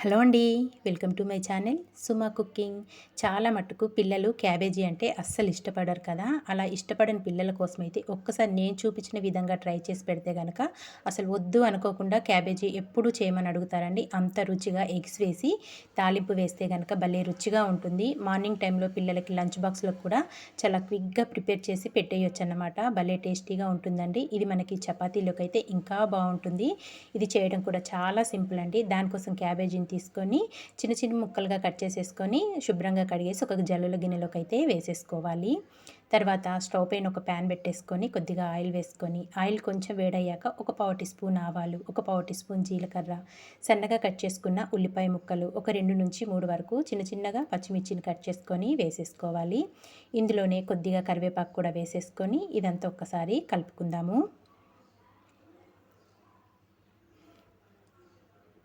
Hello అండి welcome to my channel Suma cooking. చాలా మట్టుకు పిల్లలు క్యాబేజీ అంటే అస్సలు ఇష్టపడరు కదా. అలా ఇష్టపడని పిల్లల కోసం అయితే ఒక్కసారి నేను చూపించిన విధంగా ట్రై చేసి పెడితే కనుక అసలు వద్దు అనుకోకుండా క్యాబేజీ ఎప్పుడు చేయమని అడుగుతారండి. అంత రుచిగా ఎగ్స్ వేసి తాలింపు వేస్తే కనుక భలే రుచిగా ఉంటుంది. మార్నింగ్ టైంలో పిల్లలకి లంచ్ బాక్స్లో కూడా చాలా క్విక్గా ప్రిపేర్ చేసి పెట్టేయచ్చు అన్నమాట భలే టేస్టీగా ఉంటుందండి. ఇది మనకి చపాతీలోకి అయితే ఇంకా బాగుంటుంది. ఇది చేయడం కూడా చాలా సింపుల్ అండి. దానికోసం క్యాబేజీ తీసుకొని చిన్న చిన్న ముక్కలుగా కట్ చేసేసుకొని శుభ్రంగా కడిగేసి ఒక జల్లుల గిన్నెలోకి అయితే వేసేసుకోవాలి. తర్వాత స్టవ్ పైన ఒక ప్యాన్ పెట్టేసుకొని కొద్దిగా ఆయిల్ వేసుకొని ఆయిల్ కొంచెం వేడయ్యాక ఒక పావు టీ స్పూన్ ఆవాలు ఒక పావు టీ స్పూన్ జీలకర్ర సన్నగా కట్ చేసుకున్న ఉల్లిపాయ ముక్కలు ఒక రెండు నుంచి మూడు వరకు చిన్న చిన్నగా పచ్చిమిర్చిని కట్ చేసుకొని వేసేసుకోవాలి. ఇందులోనే కొద్దిగా కరివేపాకు కూడా వేసేసుకొని ఇదంతా ఒక్కసారి కలుపుకుందాము.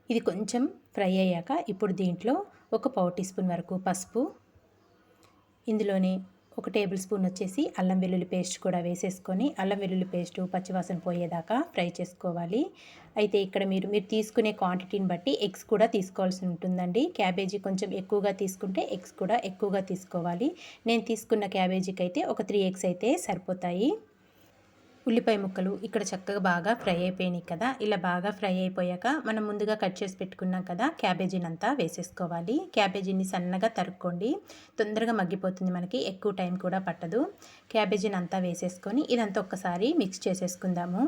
ఇది కొంచెం ఫ్రై అయ్యాక ఇప్పుడు దీంట్లో ఒక పావు టీ స్పూన్ వరకు పసుపు ఇందులోనే ఒక టేబుల్ స్పూన్ వచ్చేసి అల్లం వెల్లుల్లి పేస్ట్ కూడా వేసేసుకొని అల్లం వెల్లుల్లి పేస్ట్ పచ్చివాసన పోయేదాకా ఫ్రై చేసుకోవాలి. అయితే ఇక్కడ మీరు మీరు తీసుకునే క్వాంటిటీని బట్టి ఎగ్స్ కూడా తీసుకోవాల్సి ఉంటుందండి. క్యాబేజీ కొంచెం ఎక్కువగా తీసుకుంటే ఎగ్స్ కూడా ఎక్కువగా తీసుకోవాలి. నేను తీసుకున్న క్యాబేజీకి అయితే ఒక త్రీ ఎగ్స్ అయితే సరిపోతాయి. ఉల్లిపాయ ముక్కలు ఇక్కడ చక్కగా బాగా ఫ్రై అయిపోయినాయి కదా. ఇలా బాగా ఫ్రై అయిపోయాక మనం ముందుగా కట్ చేసి పెట్టుకున్నాం కదా క్యాబేజీని అంతా వేసేసుకోవాలి. క్యాబేజీని సన్నగా తరుక్కోండి. తొందరగా మగ్గిపోతుంది మనకి ఎక్కువ టైం కూడా పట్టదు. క్యాబేజీని అంతా వేసేసుకొని ఇదంతా ఒక్కసారి మిక్స్ చేసేసుకుందాము.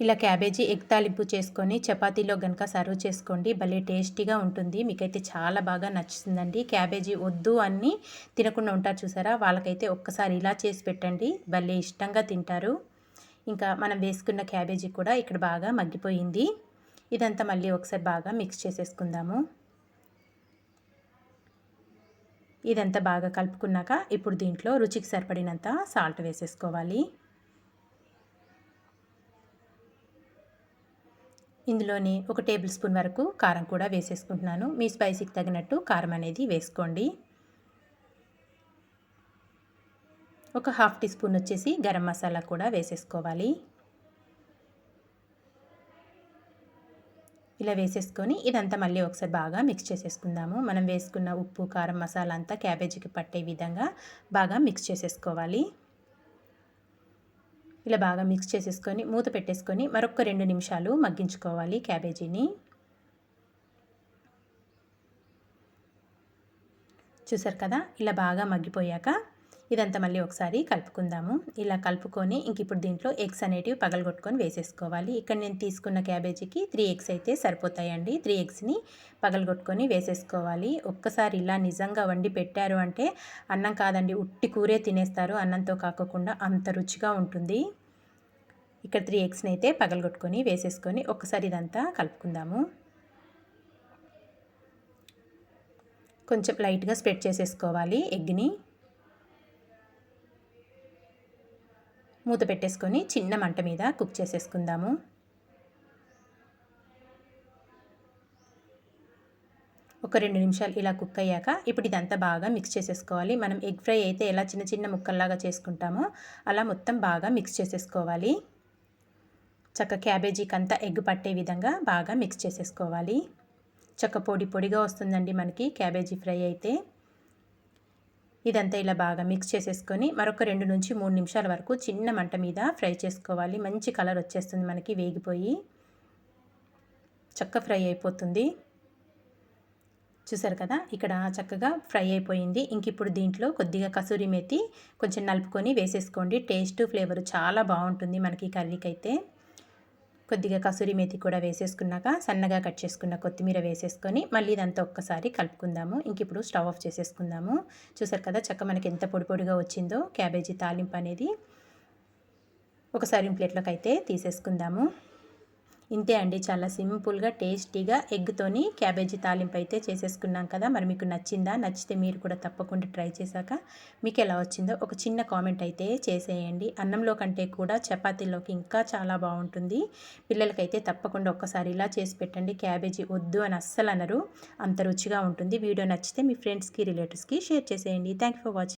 ఇలా క్యాబేజీ ఎగ్ తాలింపు చేసుకొని చపాతీలో కనుక సర్వ్ చేసుకోండి. భలే టేస్టీగా ఉంటుంది. మీకైతే చాలా బాగా నచ్చుతుందండి క్యాబేజీ వద్దు అన్నీ తినకుండా ఉంటారు చూసారా? వాళ్ళకైతే ఒక్కసారి ఇలా చేసి పెట్టండి. భలే ఇష్టంగా తింటారు. ఇంకా మనం వేసుకున్న క్యాబేజీ కూడా ఇక్కడ బాగా మగ్గిపోయింది. ఇదంతా మళ్ళీ ఒకసారి బాగా మిక్స్ చేసేసుకుందాము. ఇదంతా బాగా కలుపుకున్నాక ఇప్పుడు దీంట్లో రుచికి సరిపడినంత సాల్ట్ వేసేసుకోవాలి. ఇందులోని ఒక టేబుల్ స్పూన్ వరకు కారం కూడా వేసేసుకుంటున్నాను. మీ స్పైసీకి తగినట్టు కారం అనేది వేసుకోండి. ఒక హాఫ్ టీ స్పూన్ వచ్చేసి గరం మసాలా కూడా వేసేసుకోవాలి. ఇలా వేసేసుకొని ఇదంతా మళ్ళీ ఒకసారి బాగా మిక్స్ చేసేసుకుందాము. మనం వేసుకున్న ఉప్పు కారం మసాలా అంతా క్యాబేజీకి పట్టే విధంగా బాగా మిక్స్ చేసేసుకోవాలి. ఇలా బాగా మిక్స్ చేసేసుకొని మూత పెట్టేసుకొని మరొక రెండు నిమిషాలు మగ్గించుకోవాలి క్యాబేజీని. చూసారు కదా? ఇలా బాగా మగ్గిపోయాక ఇదంతా మళ్ళీ ఒకసారి కలుపుకుందాము. ఇలా కలుపుకొని ఇంక ఇప్పుడు దీంట్లో ఎగ్స్ అనేటివి పగలగొట్టుకొని వేసేసుకోవాలి. ఇక్కడ నేను తీసుకున్న క్యాబేజీకి త్రీ ఎగ్స్ అయితే సరిపోతాయండి. త్రీ ఎగ్స్ని పగలగొట్టుకొని వేసేసుకోవాలి. ఒక్కసారి ఇలా నిజంగా వండి పెట్టారు అంటే అన్నం కాదండి ఉట్టి కూరే తినేస్తారు. అన్నంతో కాకుండా అంత రుచిగా ఉంటుంది. ఇక్కడ త్రీ ఎగ్స్ని అయితే పగలగొట్టుకొని వేసేసుకొని ఒక్కసారి ఇదంతా కలుపుకుందాము. కొంచెం లైట్గా స్ప్రెడ్ చేసేసుకోవాలి ఎగ్ని. మూత పెట్టేసుకొని చిన్న మంట మీద కుక్ చేసేసుకుందాము. ఒక రెండు నిమిషాలు ఇలా కుక్ అయ్యాక ఇప్పుడు ఇదంతా బాగా మిక్స్ చేసేసుకోవాలి. మనం ఎగ్ ఫ్రై అయితే ఎలా చిన్న చిన్న ముక్కల్లాగా చేసుకుంటామో అలా మొత్తం బాగా మిక్స్ చేసేసుకోవాలి. చక్క క్యాబేజీకి అంతా ఎగ్ పట్టే విధంగా బాగా మిక్స్ చేసేసుకోవాలి. చక్క పొడి పొడిగా వస్తుందండి మనకి క్యాబేజీ ఫ్రై అయితే. ఇదంతా ఇలా బాగా మిక్స్ చేసేసుకొని మరొక రెండు నుంచి మూడు నిమిషాల వరకు చిన్న మంట మీద ఫ్రై చేసుకోవాలి. మంచి కలర్ వచ్చేస్తుంది మనకి వేగిపోయి. చక్క ఫ్రై అయిపోతుంది. చూసారు కదా? ఇక్కడ చక్కగా ఫ్రై అయిపోయింది. ఇంక ఇప్పుడు దీంట్లో కొద్దిగా కసూరి మెతి కొంచెం నలుపుకొని వేసేసుకోండి. టేస్ట్ ఫ్లేవర్ చాలా బాగుంటుంది మనకి కర్రీకి అయితే కొద్దిగా కసూరి మేతి కూడా వేసేసుకున్నాక సన్నగా కట్ చేసుకున్న కొత్తిమీర వేసేసుకొని మళ్ళీ ఇదంతా ఒక్కసారి కలుపుకుందాము. ఇంక ఇప్పుడు స్టవ్ ఆఫ్ చేసేసుకుందాము. చూసారు కదా చక్క మనకి ఎంత పొడి పొడిగా వచ్చిందో క్యాబేజీ తాలింపు అనేది. ఒకసారి ప్లేట్లోకి అయితే తీసేసుకుందాము. ఇంతే అండి. చాలా సింపుల్గా టేస్టీగా ఎగ్తోని క్యాబేజీ తాలింపు అయితే చేసేసుకున్నాం కదా! మరి మీకు నచ్చిందా? నచ్చితే మీరు కూడా తప్పకుండా ట్రై చేశాక మీకు ఎలా వచ్చిందో ఒక చిన్న కామెంట్ అయితే చేసేయండి. అన్నంలో కంటే కూడా చపాతీలోకి ఇంకా చాలా బాగుంటుంది. పిల్లలకైతే తప్పకుండా ఒక్కసారి ఇలా చేసి పెట్టండి. క్యాబేజీ వద్దు అని అస్సలు అనరు అంత రుచిగా ఉంటుంది. వీడియో నచ్చితే మీ ఫ్రెండ్స్కి రిలేటివ్స్కి షేర్ చేసేయండి. Thank for watching